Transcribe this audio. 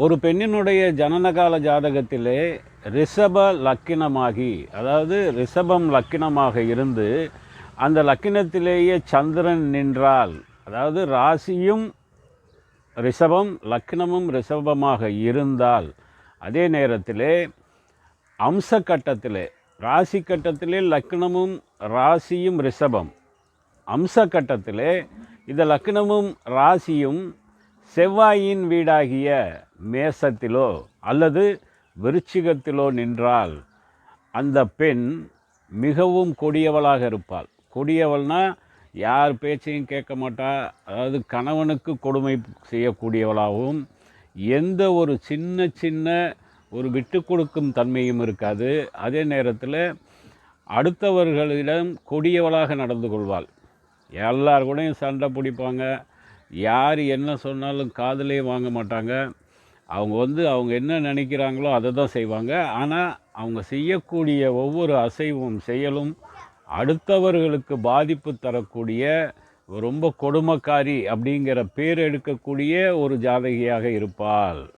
ஒரு பெண்ணினுடைய ஜனனகால ஜாதகத்திலே ரிஷப லக்கினமாகி அதாவது ரிஷபம் லக்கினமாக இருந்து அந்த லக்கினத்திலேயே சந்திரன் நின்றால் அதாவது ராசியும் ரிஷபம் லக்னமும் ரிஷபமாக இருந்தால் அதே நேரத்திலே அம்ச கட்டத்திலே ராசி கட்டத்திலே லக்னமும் ராசியும் ரிஷபம். அம்ச கட்டத்திலே இந்த லக்னமும் ராசியும் செவ்வாயின் வீடாகிய மேசத்திலோ அல்லது விருச்சிகத்திலோ நின்றால் அந்த பெண் மிகவும் கொடியவளாக இருப்பாள். கொடியவள்னா யார் பேச்சையும் கேட்க மாட்டா. அதாவது கணவனுக்கு கொடுமை செய்யக்கூடியவளாகவும் எந்த ஒரு சின்ன சின்ன ஒரு விட்டு கொடுக்கும் தன்மையும் இருக்காது. அதே நேரத்தில் அடுத்தவர்களிடம் கொடியவளாக நடந்து கொள்வாள். எல்லார் கூடயும் சண்டை பிடிப்பாங்க. யார் என்ன சொன்னாலும் காதலே வாங்க மாட்டாங்க. அவங்க வந்து அவங்க என்ன நினைக்கிறாங்களோ அதை தான் செய்வாங்க. ஆனால் அவங்க செய்யக்கூடிய ஒவ்வொரு அசைவும் செயலும் அடுத்தவர்களுக்கு பாதிப்பு தரக்கூடிய ரொம்ப கொடுமைக்காரி அப்படிங்கிற பேர் எடுக்கக்கூடிய ஒரு ஜாதகியாக இருப்பாள்.